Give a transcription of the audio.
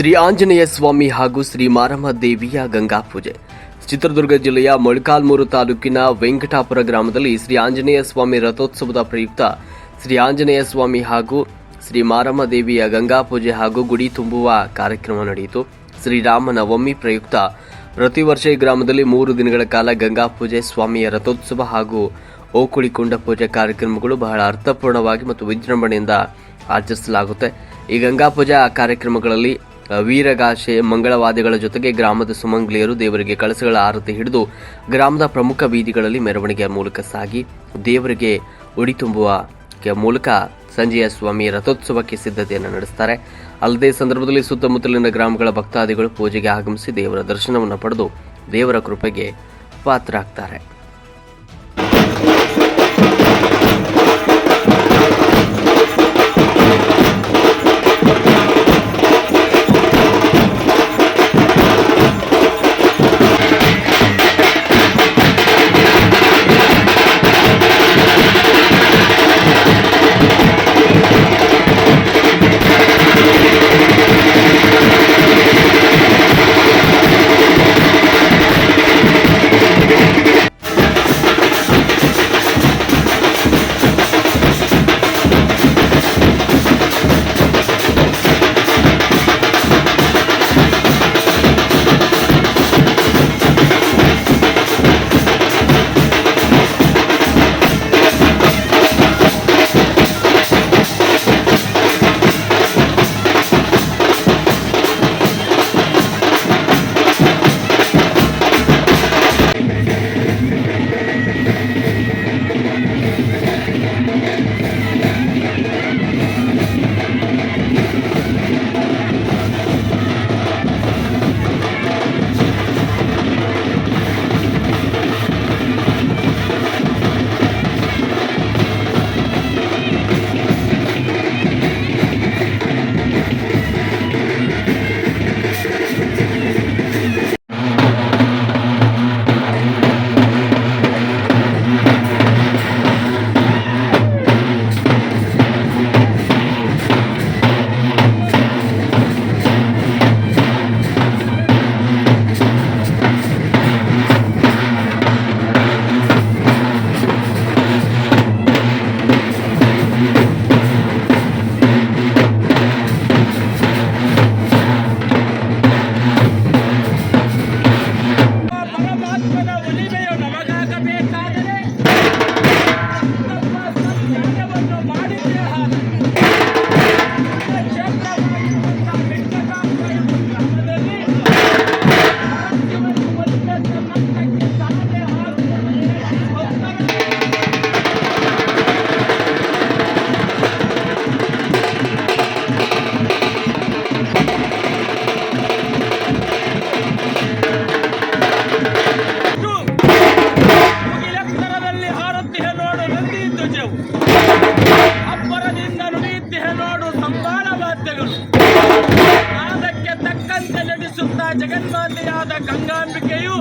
ಶ್ರೀ ಆಂಜನೇಯ ಸ್ವಾಮಿ ಹಾಗೂ ಶ್ರೀ ಮಾರಮ್ಮ ದೇವಿಯ ಗಂಗಾ ಪೂಜೆ. ಚಿತ್ರದುರ್ಗ ಜಿಲ್ಲೆಯ ಮೊಳಕಾಲ್ಮೂರು ತಾಲೂಕಿನ ವೆಂಕಟಾಪುರ ಗ್ರಾಮದಲ್ಲಿ ಶ್ರೀ ಆಂಜನೇಯ ಸ್ವಾಮಿ ರಥೋತ್ಸವದ ಪ್ರಯುಕ್ತ ಶ್ರೀ ಆಂಜನೇಯ ಸ್ವಾಮಿ ಹಾಗೂ ಶ್ರೀ ಮಾರಮ್ಮ ದೇವಿಯ ಗಂಗಾ ಪೂಜೆ ಹಾಗೂ ಗುಡಿ ತುಂಬುವ ಕಾರ್ಯಕ್ರಮ ನಡೆಯಿತು. ಶ್ರೀರಾಮನವಮಿ ಪ್ರಯುಕ್ತ ಪ್ರತಿ ವರ್ಷ ಈ ಗ್ರಾಮದಲ್ಲಿ ಮೂರು ದಿನಗಳ ಕಾಲ ಗಂಗಾ ಪೂಜೆ, ಸ್ವಾಮಿಯ ರಥೋತ್ಸವ ಹಾಗೂ ಓಕುಳಿಕೊಂಡ ಪೂಜೆ ಕಾರ್ಯಕ್ರಮಗಳು ಬಹಳ ಅರ್ಥಪೂರ್ಣವಾಗಿ ಮತ್ತು ವಿಜೃಂಭಣೆಯಿಂದ ಆಚರಿಸಲಾಗುತ್ತೆ. ಈ ಗಂಗಾ ಪೂಜಾ ಕಾರ್ಯಕ್ರಮಗಳಲ್ಲಿ ವೀರಗಾಸೆ ಮಂಗಳವಾದಿಗಳ ಜೊತೆಗೆ ಗ್ರಾಮದ ಸುಮಂಗ್ಲಿಯರು ದೇವರಿಗೆ ಕಳಸಗಳ ಆರತಿ ಹಿಡಿದು ಗ್ರಾಮದ ಪ್ರಮುಖ ಬೀದಿಗಳಲ್ಲಿ ಮೆರವಣಿಗೆಯ ಮೂಲಕ ಸಾಗಿ ದೇವರಿಗೆ ಉಡಿ ತುಂಬುವ ಮೂಲಕ ಸಂಜೆಯ ಸ್ವಾಮಿ ರಥೋತ್ಸವಕ್ಕೆ ಸಿದ್ಧತೆಯನ್ನು ನಡೆಸ್ತಾರೆ. ಅಲ್ಲದೆ ಸಂದರ್ಭದಲ್ಲಿ ಸುತ್ತಮುತ್ತಲಿನ ಗ್ರಾಮಗಳ ಭಕ್ತಾದಿಗಳು ಪೂಜೆಗೆ ಆಗಮಿಸಿ ದೇವರ ದರ್ಶನವನ್ನು ಪಡೆದು ದೇವರ ಕೃಪೆಗೆ ಪಾತ್ರರಾಗ್ತಾರೆ. ಜಗನ್ಮಾತೆಯಾದ ಗಂಗಾಂಬಿಕೆಯು